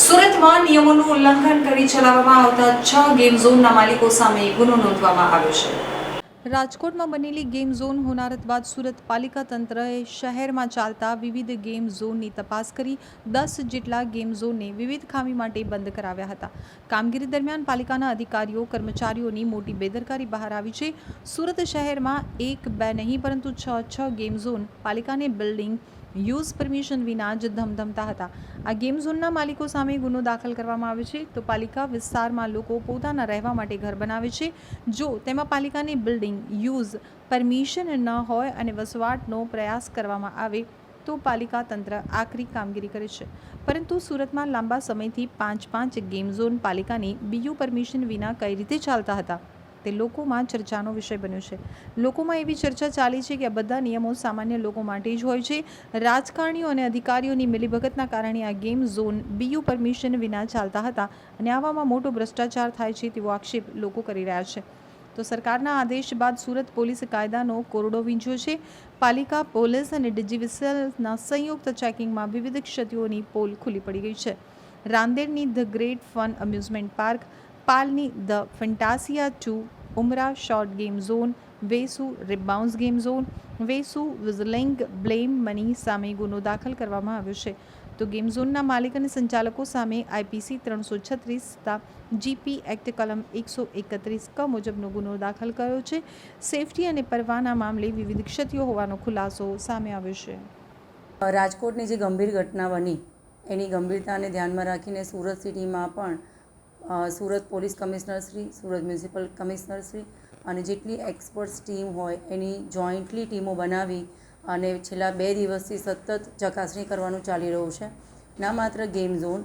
સુરતમાં નિયમોનું ઉલ્લંઘન કરી ચલાવવામાં આવતા છ ગેમ ઝોનના માલિકો સામે ગુનો નોંધવામાં આવ્યો છે. રાજકોટમાં બનેલી ગેમ ઝોન હોનારત બાદ સુરત પાલિકા તંત્રએ શહેરમાં ચાલતા વિવિધ ગેમ ઝોનની તપાસ કરી દસ જેટલા ગેમ ઝોનને વિવિધ ખામી માટે બંધ કરાવ્યા હતા. કામગીરી દરમિયાન પાલિકાના અધિકારીઓ, કર્મચારીઓની મોટી બેદરકારી બહાર આવી છે. સુરત શહેરમાં એક, બે નહીં, પરંતુ છ છ ગેમ ઝોન પાલિકાને બિલ્ડિંગ યુઝ પરમિશન વિના જ ધમધમતા હતા. આ ગેમ ઝોનના માલિકો સામે ગુનો દાખલ કરવામાં આવ્યો છે. તો પાલિકા વિસ્તારમાં લોકો પોતાના રહેવા માટે ઘર બનાવે છે. જો તેમાં પાલિકાની બિલ્ડિંગ યુઝ પરમિશન ન હોય અને વસવાટનો પ્રયાસ કરવામાં આવે, તો પાલિકા તંત્ર આકરી કામગીરી કરે છે. પરંતુ સુરતમાં લાંબા સમયથી પાંચ પાંચ ગેમ ઝોન પાલિકાની બીયુ પરમિશન વિના કઈ રીતે ચાલતા હતા? તે લોકોમાં ચર્ચાનો વિષય બન્યો છે. લોકોમાં એવી ચર્ચા ચાલી છે કે આ બધા નિયમો સામાન્ય લોકો માટે જ હોય છે. રાજકારણીઓ અને અધિકારીઓની મિલીભગતના કારણે આ ગેમ ઝોન બીયુ પરમિશન વિના ચાલતા હતા અને આવામાં મોટો ભ્રષ્ટાચાર થાય છે તેવો આક્ષેપ લોકો કરી રહ્યા છે. તો સરકારના આદેશ બાદ સુરત પોલીસ કાયદાનો કોરડો વીંચ્યો છે. પાલિકા પોલીસ અને ડિજિવિસલના સંયુક્ત ચેકિંગમાં વિવિધ ક્ષતિઓની પોલ ખુલ્લી પડી ગઈ છે. રાંદેરની the great fun amusement park, પાલની the Fantasia two Umra short game zone Vesu rebounce game zone Vesu વિઝલિંગ બ્લેમ મની સામે ગુનો દાખલ કરવામાં આવ્યો છે. તો ગેમ ઝોનના માલિક અને સંચાલકો સામે આઈપીસી ત્રણસો છત્રીસ તથા જીપી એક્ટ કલમ એકસો એકત્રીસ ક મુજબનો ગુનો દાખલ કર્યો છે. સેફટી અને પરવાના મામલે વિવિધ ક્ષતિઓ હોવાનો ખુલાસો સામે આવ્યો છે. રાજકોટની જે ગંભીર ઘટના બની, એની ગંભીરતાને ધ્યાનમાં રાખીને સુરત સિટીમાં પણ Surat police commissioner Shri, Surat municipal commissioner Shri અને જેટલી એક્સપર્ટ્સ ટીમ હોય એની જોઈન્ટલી ટીમો બનાવી અને છેલ્લા બે દિવસથી સતત ચકાસણી કરવાનું ચાલી રહ્યું છે. ના માત્ર ગેમ ઝોન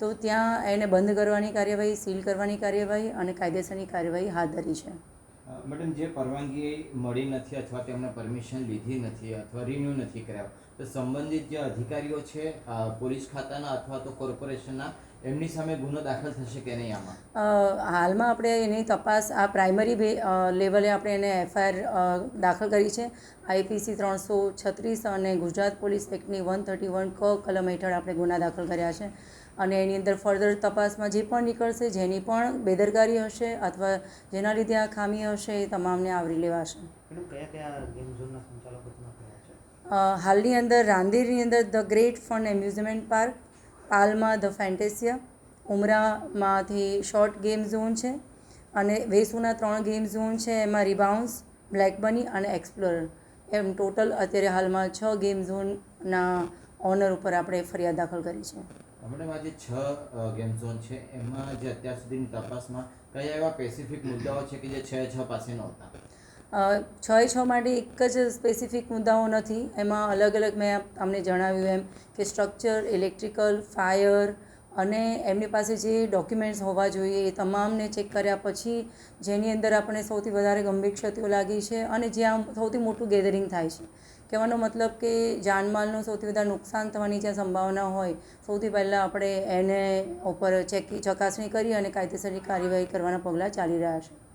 તો ત્યાં એને બંધ કરવાની કાર્યવાહી, સીલ કરવાની કાર્યવાહી અને કાયદેસરની કાર્યવાહી હાથ ધરી છે. મેડમ, જે પરવાનગી મળી નથી અથવા તેમણે પરમિશન લીધી નથી અથવા રિન્યૂ નથી કરાવ્યા તો સંબંધિત જે અધિકારીઓ છે પોલીસ ખાતાના અથવા તો કોર્પોરેશનના એમની સામે ગુનો દાખલ થશે કે નહીં આમાં? હાલમાં આપણે એની તપાસ આ પ્રાઇમરી લેવલે આપણે એને એફઆઈઆર દાખલ કરી છે. આઈપીસી ત્રણસો છત્રીસ અને ગુજરાત પોલીસ એક્ટની વન થર્ટી વન ક કલમ હેઠળ આપણે ગુના દાખલ કર્યા છે. અને એની અંદર ફર્ધર તપાસમાં જે પણ નીકળશે જેની પણ બેદરકારી હશે અથવા જેના લીધે આ ખામી હશે એ તમામને આવરી લેવાશે. કયા કયા ગેમ ઝોનના સંચાલકો હાલની અંદર રાંદેરની અંદર the great fun amusement park, પાલમાં the Fantasia, ઉમરામાંથી શોર્ટ ગેમ ઝોન છે અને વેસુના ત્રણ ગેમ ઝોન છે, એમાં રિબાઉન્સ, બ્લેક બની અને એક્સપ્લોરર. એમ ટોટલ અત્યારે હાલમાં છ ગેમ ઝોનના ઓનર ઉપર આપણે ફરિયાદ દાખલ કરી છે. મેડમ આજે છ ગેમ ઝોન છે. એમાં જે અત્યાર સુધીની તપાસમાં કયા એવા સ્પેસિફિક મુદ્દાઓ છે કે જે છ છ પાસે નહોતા? છ છ માટે એક જ સ્પેસિફિક મુદ્દાઓ નથી. એમાં અલગ અલગ મેં તમને જણાવ્યું એમ કે સ્ટ્રક્ચર ઇલેક્ટ્રિકલ ફાયર અને એમની પાસે જે ડોક્યુમેન્ટ્સ હોવા જોઈએ એ તમામને ચેક કર્યા પછી જેની અંદર આપણે સૌથી વધારે ગંભીર ક્ષતિઓ લાગી છે અને જ્યાં સૌથી મોટું ગેધરિંગ થાય છે. કહેવાનો મતલબ કે જાનમાલનું સૌથી વધારે નુકસાન થવાની જ્યાં સંભાવના હોય, સૌથી પહેલાં આપણે એને ઉપર ચેકી, ચકાસણી કરી અને કાયદેસરની કાર્યવાહી કરવાના પગલાં ચાલી રહ્યા છે.